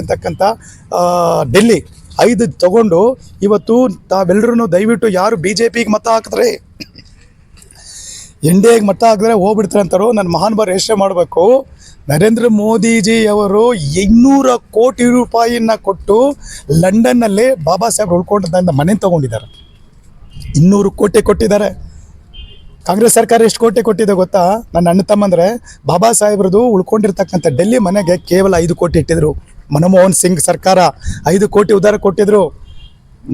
ಇರ್ತಕ್ಕಂಥ ಡೆಲ್ಲಿ ಐದು ತಗೊಂಡು ಇವತ್ತು ತಾವೆಲ್ಲರೂ ದಯವಿಟ್ಟು ಯಾರು ಬಿ ಜೆ ಪಿಗೆ ಮತ ಹಾಕಿದ್ರೆ, ಎನ್ ಡಿ ಎಗೆ ಮತ ಹಾಕಿದ್ರೆ ಹೋಗ್ಬಿಡ್ತಾರೆ ಅಂತಾರೋ, ನನ್ನ ಮಹಾನುಭಾವ ಯೋಚನೆ ಮಾಡಬೇಕು. ನರೇಂದ್ರ ಮೋದಿಜಿ ಅವರು ಇನ್ನೂರ ಕೋಟಿ ರೂಪಾಯಿನ ಕೊಟ್ಟು ಲಂಡನ್ನಲ್ಲಿ ಬಾಬಾ ಸಾಹೇಬ್ ಉಳ್ಕೊಂಡಿದ್ದ ಮನೆ ತಗೊಂಡಿದ್ದಾರೆ. ಇನ್ನೂರು ಕೋಟಿ ಕೊಟ್ಟಿದ್ದಾರೆ. ಕಾಂಗ್ರೆಸ್ ಸರ್ಕಾರ ಎಷ್ಟು ಕೋಟಿ ಕೊಟ್ಟಿದೆ ಗೊತ್ತಾ? ನನ್ನ ಅಣ್ಣ ತಮ್ಮಂದ್ರೆ ಬಾಬಾ ಸಾಹೇಬ್ರದ್ದು ಉಳ್ಕೊಂಡಿರ್ತಕ್ಕಂಥ ಡೆಲ್ಲಿ ಮನೆಗೆ ಕೇವಲ ಐದು ಕೋಟಿ ಇಟ್ಟಿದ್ರು. ಮನಮೋಹನ್ ಸಿಂಗ್ ಸರ್ಕಾರ ಐದು ಕೋಟಿ ಉದಾರ ಕೊಟ್ಟಿದ್ರು.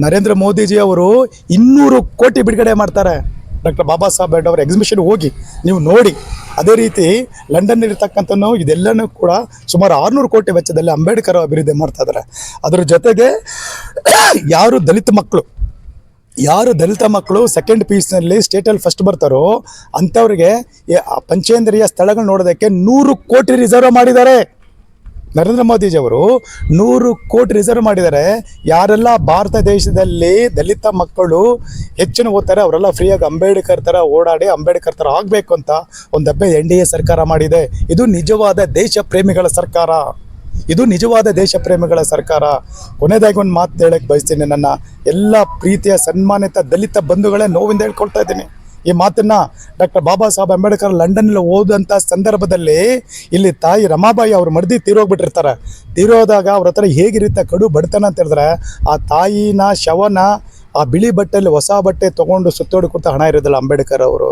ನರೇಂದ್ರ ಮೋದಿಜಿ ಅವರು ಇನ್ನೂರು ಕೋಟಿ ಬಿಡುಗಡೆ ಮಾಡ್ತಾರೆ. ಡಾಕ್ಟರ್ ಬಾಬಾ ಸಾಹೇಬ್ ಅವರ ಎಕ್ಸಿಬಿಷನ್ ಹೋಗಿ ನೀವು ನೋಡಿ. ಅದೇ ರೀತಿ ಲಂಡನ್ ಇರ್ತಕ್ಕಂಥನು ಇದೆಲ್ಲನೂ ಕೂಡ ಸುಮಾರು ಆರುನೂರು ಕೋಟಿ ವೆಚ್ಚದಲ್ಲಿ ಅಂಬೇಡ್ಕರ್ ಅಭಿವೃದ್ಧಿ ಮಾಡ್ತಾ ಇದ್ದಾರೆ. ಅದರ ಜೊತೆಗೆ ಯಾರು ದಲಿತ ಮಕ್ಕಳು? ಯಾರು ದಲಿತ ಮಕ್ಕಳು? ಸೆಕೆಂಡ್ ಪೀಸ್ನಲ್ಲಿ ಸ್ಟೇಟಲ್ಲಿ ಫಸ್ಟ್ ಬರ್ತಾರೋ, ಅಂಥವ್ರಿಗೆ ಪಂಚೇಂದ್ರಿಯ ಸ್ಥಳಗಳು ನೋಡೋದಕ್ಕೆ ನೂರು ಕೋಟಿ ರಿಸರ್ವ್ ಮಾಡಿದ್ದಾರೆ. ನರೇಂದ್ರ ಮೋದಿಜಿ ಅವರು ನೂರು ಕೋಟಿ ರಿಸರ್ವ್ ಮಾಡಿದ್ದಾರೆ. ಯಾರೆಲ್ಲ ಭಾರತ ದೇಶದಲ್ಲಿ ದಲಿತ ಮಕ್ಕಳು ಹೆಚ್ಚಿನ ಓದ್ತಾರೆ, ಅವರೆಲ್ಲ ಫ್ರೀಯಾಗಿ ಅಂಬೇಡ್ಕರ್ ಥರ ಓಡಾಡಿ ಅಂಬೇಡ್ಕರ್ ಥರ ಆಗಬೇಕು ಅಂತ ಒಂದು ಹಬ್ಬ ಎನ್ ಡಿ ಎ ಸರ್ಕಾರ ಮಾಡಿದೆ. ಇದು ನಿಜವಾದ ದೇಶ ಪ್ರೇಮಿಗಳ ಸರ್ಕಾರ. ಇದು ನಿಜವಾದ ದೇಶ ಪ್ರೇಮಿಗಳ ಸರ್ಕಾರ. ಕೊನೆಯದಾಗಿ ಒಂದು ಮಾತು ಹೇಳಕ್ಕೆ ಬಯಸ್ತೀನಿ ನನ್ನ ಎಲ್ಲ ಪ್ರೀತಿಯ ಸನ್ಮಾನಿತ ದಲಿತ ಬಂಧುಗಳೇ ನೋವಿಂದ ಹೇಳ್ಕೊಳ್ತಾ ಇದ್ದೀನಿ. ಈ ಮಾತನ್ನ ಡಾಕ್ಟರ್ ಬಾಬಾ ಸಾಹೇಬ್ ಅಂಬೇಡ್ಕರ್ ಲಂಡನ್ನಲ್ಲಿ ಓದಂಥ ಸಂದರ್ಭದಲ್ಲಿ ಇಲ್ಲಿ ತಾಯಿ ರಮಾಬಾಯಿ ಅವ್ರ ಮರ್ದಿ ತೀರೋಗ್ಬಿಟ್ಟಿರ್ತಾರೆ. ತೀರೋದಾಗ ಅವ್ರ ಹತ್ರ ಹೇಗಿರುತ್ತೆ ಕಡು ಬಡತನ ಅಂತ ಹೇಳಿದ್ರೆ, ಆ ತಾಯಿನ ಶವನ ಆ ಬಿಳಿ ಬಟ್ಟೆಯಲ್ಲಿ ಹೊಸ ಬಟ್ಟೆ ತೊಗೊಂಡು ಸುತ್ತೋಡಿ ಕೂತ ಹಣ ಇರೋದಿಲ್ಲ ಅಂಬೇಡ್ಕರ್ ಅವರು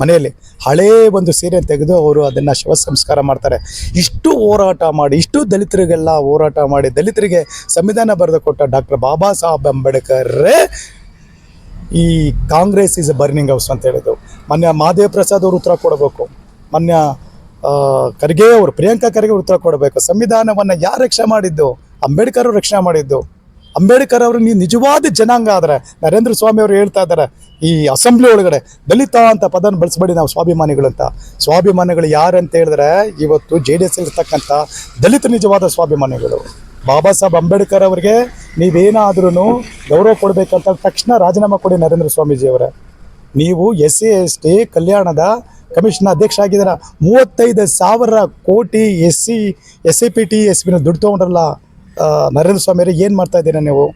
ಮನೆಯಲ್ಲಿ. ಹಳೇ ಒಂದು ಸೀರೆ ತೆಗೆದು ಅವರು ಅದನ್ನು ಶವ ಸಂಸ್ಕಾರ ಮಾಡ್ತಾರೆ. ಇಷ್ಟು ಹೋರಾಟ ಮಾಡಿ, ಇಷ್ಟು ದಲಿತರಿಗೆಲ್ಲ ಹೋರಾಟ ಮಾಡಿ, ದಲಿತರಿಗೆ ಸಂವಿಧಾನ ಬರೆದು ಕೊಟ್ಟ ಡಾಕ್ಟರ್ ಬಾಬಾ ಸಾಹೇಬ್ ಅಂಬೇಡ್ಕರ್ರೇ ಈ Congress is a burning house ಅಂತ ಹೇಳಿದ್ರು ಮೊನ್ನೆ ಮಹಾದೇವ್ ಪ್ರಸಾದ್ ಅವರು ಉತ್ತರ ಕೊಡಬೇಕು. ಮೊನ್ನೆ ಖರ್ಗೆ ಅವರು, ಪ್ರಿಯಾಂಕಾ ಖರ್ಗೆ ಉತ್ತರ ಕೊಡಬೇಕು. ಸಂವಿಧಾನವನ್ನು ಯಾರು ರಕ್ಷಣೆ ಮಾಡಿದ್ದು? ಅಂಬೇಡ್ಕರ್ ಅವರು ರಕ್ಷಣೆ ಮಾಡಿದ್ದು. ಅಂಬೇಡ್ಕರ್ ಅವರು ನೀವು ನಿಜವಾದ ಜನಾಂಗ ಆದರೆ, ನರೇಂದ್ರ ಸ್ವಾಮಿ ಅವರು ಹೇಳ್ತಾ ಇದ್ದಾರೆ ಈ ಅಸೆಂಬ್ಲಿ ಒಳಗಡೆ ದಲಿತ ಅಂತ ಪದನ ಬಳಸಬೇಡಿ ನಾವು ಸ್ವಾಭಿಮಾನಿಗಳು ಅಂತ. ಸ್ವಾಭಿಮಾನಿಗಳು ಯಾರು ಅಂತ ಹೇಳಿದ್ರೆ, ಇವತ್ತು ಜೆ ಡಿ ಎಸ್ ಇರ್ತಕ್ಕಂಥ ದಲಿತ ನಿಜವಾದ ಸ್ವಾಭಿಮಾನಿಗಳು. ಬಾಬಾ ಸಾಹೇಬ್ ಅಂಬೇಡ್ಕರ್ ಅವರಿಗೆ ನೀವೇನಾದ್ರೂ ಗೌರವ ಕೊಡಬೇಕಂತ ತಕ್ಷಣ ರಾಜೀನಾಮೆ ಕೊಡಿ ನರೇಂದ್ರ ಸ್ವಾಮೀಜಿ ಅವರೇ. ನೀವು ಎಸ್ ಸಿ ಎಸ್ ಟಿ ಕಲ್ಯಾಣದ ಕಮಿಷನ್ ಅಧ್ಯಕ್ಷ ಆಗಿದ್ದೀರ. ಮೂವತ್ತೈದು ಸಾವಿರ ಕೋಟಿ S C S C P T S ಪಿನ ದುಡ್ಡು ತೊಗೊಂಡ್ರಲ್ಲ ನರೇಂದ್ರ ಸ್ವಾಮಿಯವರು ಏನು ಮಾಡ್ತಾ ಇದ್ದೀರಾ ನೀವು?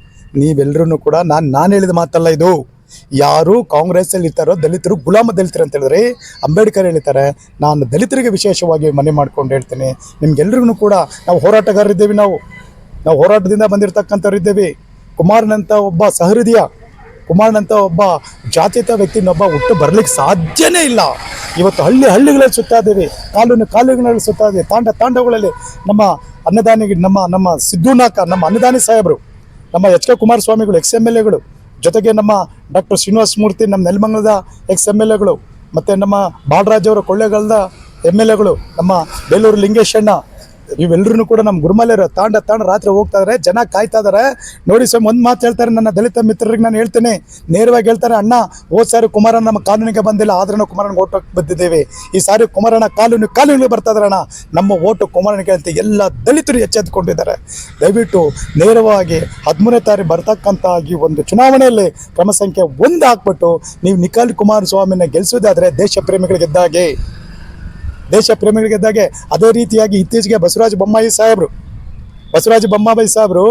ನೀವೆಲ್ಲರೂ ಕೂಡ ನಾನು ನಾನು ಹೇಳಿದ ಮಾತಲ್ಲ ಇದು. ಯಾರು ಕಾಂಗ್ರೆಸ್ಸಲ್ಲಿ ಇರ್ತಾರೋ ದಲಿತರು ಗುಲಾಮ ದಲಿತರು ಅಂತ ಹೇಳಿದ್ರೆ, ಅಂಬೇಡ್ಕರ್ ಹೇಳ್ತಾರೆ ನಾನು ದಲಿತರಿಗೆ ವಿಶೇಷವಾಗಿ ಮನೆ ಮಾಡ್ಕೊಂಡು ಹೇಳ್ತೀನಿ. ನಿಮ್ಗೆಲ್ರಿಗೂ ಕೂಡ ನಾವು ಹೋರಾಟಗಾರರಿದ್ದೇವೆ ನಾವು. ನಾವು ಹೋರಾಟದಿಂದ ಬಂದಿರತಕ್ಕಂಥವ್ರು ಇದ್ದೇವೆ. ಕುಮಾರನಂತ ಒಬ್ಬ ಸಹೃದಯ, ಕುಮಾರನಂತ ಒಬ್ಬ ಜಾತ್ಯತ ವ್ಯಕ್ತಿನೊಬ್ಬ ಹುಟ್ಟು ಬರ್ಲಿಕ್ಕೆ ಸಾಧ್ಯನೇ ಇಲ್ಲ. ಇವತ್ತು ಹಳ್ಳಿ ಹಳ್ಳಿಗಳಲ್ಲಿ ಸುತ್ತಾ ಕಾಲೂನು ಕಾಲುಗಳಲ್ಲಿ ಸುತ್ತಾದೇವೆ ಸುತ್ತಾ ಇದ್ದೀವಿ, ತಾಂಡ ತಾಂಡವುಗಳಲ್ಲಿ ನಮ್ಮ ಅನ್ನದಾನಿಗೆ ನಮ್ಮ ನಮ್ಮ ಸಿದ್ದುನಾಕ ನಮ್ಮ ಅನ್ನದಾನಿ ಸಾಹೇಬರು, ನಮ್ಮ ಎಚ್ ಕೆ ಕುಮಾರಸ್ವಾಮಿಗಳು, ಎಕ್ಸ್ ಎಂ ಎಲ್ ಎಗಳು, ಜೊತೆಗೆ ನಮ್ಮ ಡಾಕ್ಟರ್ ಶ್ರೀನಿವಾಸ ಮೂರ್ತಿ, ನಮ್ಮ ನೆಲಮಂಗಲದ ಎಕ್ಸ್ ಎಂ ಎಲ್ ಎಗಳು, ಮತ್ತು ನಮ್ಮ ಬಾಲರಾಜ್ ಅವರ ಕೊಳ್ಳೇಗಾಲದ ಎಂ ಎಲ್ ಎಗಳು, ನಮ್ಮ ಬೇಲೂರು ಲಿಂಗೇಶಣ್ಣ ಇವೆಲ್ಲರೂ ಕೂಡ ನಮ್ಮ ಗುರುಮಲೆಯರು ತಾಂಡ ತಾಂಡ ರಾತ್ರಿ ಹೋಗ್ತಾ ಇದಾರೆ. ಜನ ಕಾಯ್ತಾ ಇದಾರೆ. ನೋಡಿ ಸ್ವಾಮಿ, ಒಂದು ಮಾತು ಹೇಳ್ತಾರೆ, ನನ್ನ ದಲಿತ ಮಿತ್ರರಿಗೆ ನಾನು ಹೇಳ್ತೇನೆ. ನೇರವಾಗಿ ಹೇಳ್ತಾರೆ, ಅಣ್ಣ, ಹೋದ್ ಸಾರಿ ಕುಮಾರಣ್ಣ ನಮ್ಮ ಕಾನೂನಿಗೆ ಬಂದಿಲ್ಲ, ಆದರೂನು ಕುಮಾರನ ಓಟ್ ಬಂದಿದ್ದೇವೆ. ಈ ಸಾರಿ ಕುಮಾರನ ಕಾನೂನು, ಕಾನೂನಿಗೆ ಬರ್ತಾ ಅಣ್ಣ. ನಮ್ಮ ಓಟು ಕುಮಾರನಿಗೆ ಅಂತ ಎಲ್ಲ ದಲಿತರು ಎಚ್ಚೆತ್ಕೊಂಡಿದ್ದಾರೆ. ದಯವಿಟ್ಟು ನೇರವಾಗಿ ಹದಿಮೂರನೇ ತಾರೀಕು ಬರ್ತಕ್ಕಂಥ ಈ ಒಂದು ಚುನಾವಣೆಯಲ್ಲಿ ಕ್ರಮ ಸಂಖ್ಯೆ ಒಂದು ಹಾಕ್ಬಿಟ್ಟು, ನೀವು ನಿಖಿಲ್ ಕುಮಾರಸ್ವಾಮಿನ ಗೆಲ್ಲಿಸೋದಾದ್ರೆ ದೇಶ ಪ್ರೇಮಿಗಳಿಗೆ ಗೆದ್ದಾಗೆ ದೇಶ ಪ್ರೇಮಿಗಳಿದ್ದಾಗೆ ಅದೇ ರೀತಿಯಾಗಿ ಇತ್ತೀಚೆಗೆ ಬಸವರಾಜ ಬೊಮ್ಮಾಯಿ ಸಾಹೇಬರು, ಬಸವರಾಜ ಬೊಮ್ಮಾಯಿ ಸಾಹೇಬರು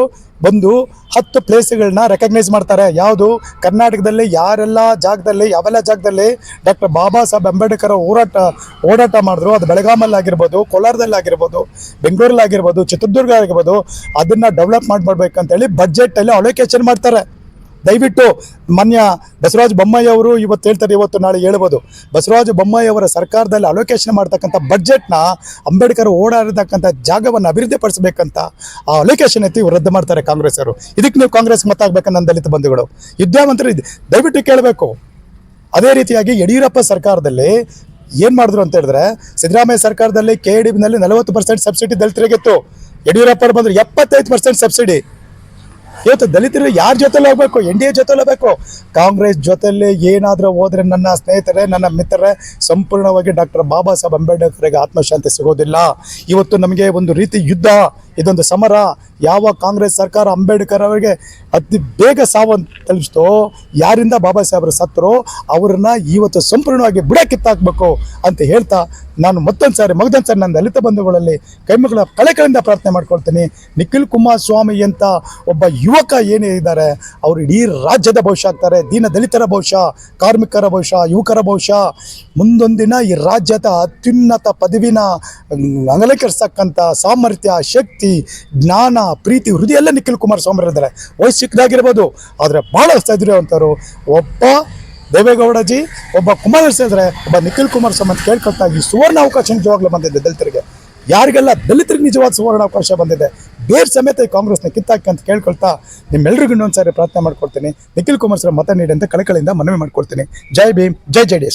ಬಂದು ಹತ್ತು ಪ್ಲೇಸ್ಗಳನ್ನ ರೆಕಗ್ನೈಸ್ ಮಾಡ್ತಾರೆ. ಯಾವುದು? ಕರ್ನಾಟಕದಲ್ಲಿ ಯಾರೆಲ್ಲ ಜಾಗದಲ್ಲಿ, ಯಾವೆಲ್ಲ ಜಾಗದಲ್ಲಿ ಡಾಕ್ಟರ್ ಬಾಬಾ ಸಾಹೇಬ್ ಅಂಬೇಡ್ಕರ್ ಹೋರಾಟ ಓಡಾಟ ಮಾಡಿದ್ರು. ಅದು ಬೆಳಗಾಮಲ್ಲಿ ಆಗಿರ್ಬೋದು, ಕೋಲಾರದಲ್ಲಿ ಆಗಿರ್ಬೋದು, ಬೆಂಗಳೂರಲ್ಲಿ ಆಗಿರ್ಬೋದು ಚಿತ್ರದುರ್ಗ ಆಗಿರ್ಬೋದು, ಅದನ್ನು ಡೆವಲಪ್ ಮಾಡ್ಬೇಕಂತೇಳಿ ಬಜೆಟಲ್ಲಿ ಅಲೋಕೇಶನ್ ಮಾಡ್ತಾರೆ. ದಯವಿಟ್ಟು ಮಾನ್ಯ ಬಸವರಾಜ ಬೊಮ್ಮಾಯಿ ಅವರು ಇವತ್ತು ಹೇಳ್ತಾರೆ, ಇವತ್ತು ನಾಳೆ ಹೇಳ್ಬೋದು. ಬಸವರಾಜ ಬೊಮ್ಮಾಯಿ ಅವರ ಸರ್ಕಾರದಲ್ಲಿ ಅಲೋಕೇಶನ್ ಮಾಡ್ತಕ್ಕಂಥ ಬಜೆಟ್ನ ಅಂಬೇಡ್ಕರ್ ಓಡಾಡಿರ್ತಕ್ಕಂಥ ಜಾಗವನ್ನು ಅಭಿವೃದ್ಧಿಪಡಿಸಬೇಕಂತ ಆ ಅಲೋಕೇಶನ್ ಐತಿ ಇವರು ರದ್ದು ಮಾಡ್ತಾರೆ ಕಾಂಗ್ರೆಸ್ ಅವರು. ಇದಕ್ಕೆ ನೀವು ಕಾಂಗ್ರೆಸ್ ಮತ್ತಾಗಬೇಕಂತ ನನ್ನ ದಲಿತ ಬಂಧುಗಳು. ವಿದ್ಯಾವಂತರು ದಯವಿಟ್ಟು ಕೇಳಬೇಕು. ಅದೇ ರೀತಿಯಾಗಿ ಯಡಿಯೂರಪ್ಪ ಸರ್ಕಾರದಲ್ಲಿ ಏನು ಮಾಡಿದ್ರು ಅಂತ ಹೇಳಿದ್ರೆ, ಸಿದ್ದರಾಮಯ್ಯ ಸರ್ಕಾರದಲ್ಲಿ ಕೆ ಡಿ ಬಿನಲ್ಲಿ ನಲವತ್ತು ಪರ್ಸೆಂಟ್ ಸಬ್ಸಿಡಿ ದಲಿತರಿಗಿತ್ತು ಯಡಿಯೂರಪ್ಪ ಬಂದ್ರು ಎಪ್ಪತ್ತೈದು ಪರ್ಸೆಂಟ್ ಸಬ್ಸಿಡಿ ಇವತ್ತು ದಲಿತರು ಯಾರ ಜೊತೆಲಿ ಹೋಗ್ಬೇಕು ಎನ್ ಡಿ ಎ ಜೊತೆಲಿ ಹೋಗ್ಬೇಕು ಕಾಂಗ್ರೆಸ್ ಜೊತೆಲಿ ಏನಾದರೂ ಹೋದರೆ ನನ್ನ ಸ್ನೇಹಿತರೆ, ನನ್ನ ಮಿತ್ರರೇ, ಸಂಪೂರ್ಣವಾಗಿ ಡಾಕ್ಟರ್ ಬಾಬಾ ಸಾಹೇಬ್ ಅಂಬೇಡ್ಕರ್ಗೆ ಆತ್ಮಶಾಂತಿ ಸಿಗೋದಿಲ್ಲ. ಇವತ್ತು ನಮಗೆ ಒಂದು ರೀತಿ ಯುದ್ಧ. ಇದೊಂದು ಸಮರ. ಯಾವ ಕಾಂಗ್ರೆಸ್ ಸರ್ಕಾರ ಅಂಬೇಡ್ಕರ್ ಅವರಿಗೆ ಅತಿ ಬೇಗ ಸಾವನ್ನು ತಲುಪಿಸ್ತೋ, ಯಾರಿಂದ ಬಾಬಾ ಸಾಹೇಬರು ಸತ್ತರೋ, ಅವ್ರನ್ನ ಇವತ್ತು ಸಂಪೂರ್ಣವಾಗಿ ಬುಡ ಕಿತ್ತಾಕ್ಬೇಕು ಅಂತ ಹೇಳ್ತಾ ನಾನು ಮತ್ತೊಂದು ಸಾರಿ ಮಗದೊಂದು ಸಾರಿ ನನ್ನ ದಲಿತ ಬಂಧುಗಳಲ್ಲಿ ಕೈಮಗಳ ಕಳೆಗಳಿಂದ ಪ್ರಾರ್ಥನೆ ಮಾಡ್ಕೊಳ್ತೀನಿ. ನಿಖಿಲ್ ಕುಮಾರಸ್ವಾಮಿ ಅಂತ ಒಬ್ಬ ಯುವಕ ಏನೇ ಇದ್ದಾರೆ, ಅವರು ಇಡೀ ರಾಜ್ಯದ ಭವಿಷ್ಯ ಆಗ್ತಾರೆ. ದೀನ ದಲಿತರ ಭವಿಷ್ಯ, ಕಾರ್ಮಿಕರ ಭವಿಷ್ಯ, ಯುವಕರ ಭವಿಷ್ಯ. ಮುಂದೊಂದಿನ ಈ ರಾಜ್ಯದ ಅತ್ಯುನ್ನತ ಪದವಿನ ಅಂಗಲೀಕರಿಸ್ತಕ್ಕಂಥ ಸಾಮರ್ಥ್ಯ, ಶಕ್ತಿ ಜ್ಞಾನ, ಪ್ರೀತಿ ಹೃದಯ ಎಲ್ಲ ನಿಖಿಲ್ ಕುಮಾರ್ ಸ್ವಾಮಿರಿದ್ದಾರೆ ವಯಸ್ಸು ಚಿಕ್ಕದಾಗಿರ್ಬೋದು, ಆದರೆ ಭಾಳ ಇರುವಂಥವ್ರು ಒಬ್ಬ ದೇವೇಗೌಡಜಿ ಒಬ್ಬ ಕುಮಾರ್ ಇದ್ರೆ ಒಬ್ಬ ನಿಖಿಲ್ ಕುಮಾರಸ್ವಾಮಿ ಅಂತ ಕೇಳ್ಕೊಳ್ತಾ ಈ ಸುವರ್ಣ ಅವಕಾಶ ನಿಜವಾಗ್ಲೂ ಬಂದಿದೆ ದಲಿತರಿಗೆ. ಯಾರಿಗೆಲ್ಲ ದಲಿತರಿಗೆ ನಿಜವಾದ ಸುವರ್ಣ ಅವಕಾಶ ಬಂದಿದೆ, ಬೇರೆ ಸಮೇತ ಈ ಕಾಂಗ್ರೆಸ್ನ ಕಿತ್ತಾಕಿ ಅಂತ ಕೇಳ್ಕೊಳ್ತಾ ನಿಮ್ಮೆಲ್ಲರಿಗೂ ಇನ್ನೊಂದು ಸಾರಿ ಪ್ರಾರ್ಥನೆ ಮಾಡ್ಕೊಳ್ತೀನಿ ನಿಖಿಲ್ ಕುಮಾರ್ ಸರ್ ಮತ ನೀಡಿ ಅಂತ ಕಳಕಳಿಯಿಂದ ಮನವಿ ಮಾಡ್ಕೊಳ್ತೀನಿ ಜೈ ಭೀಮ್, ಜೈ ಜೆ ಡಿ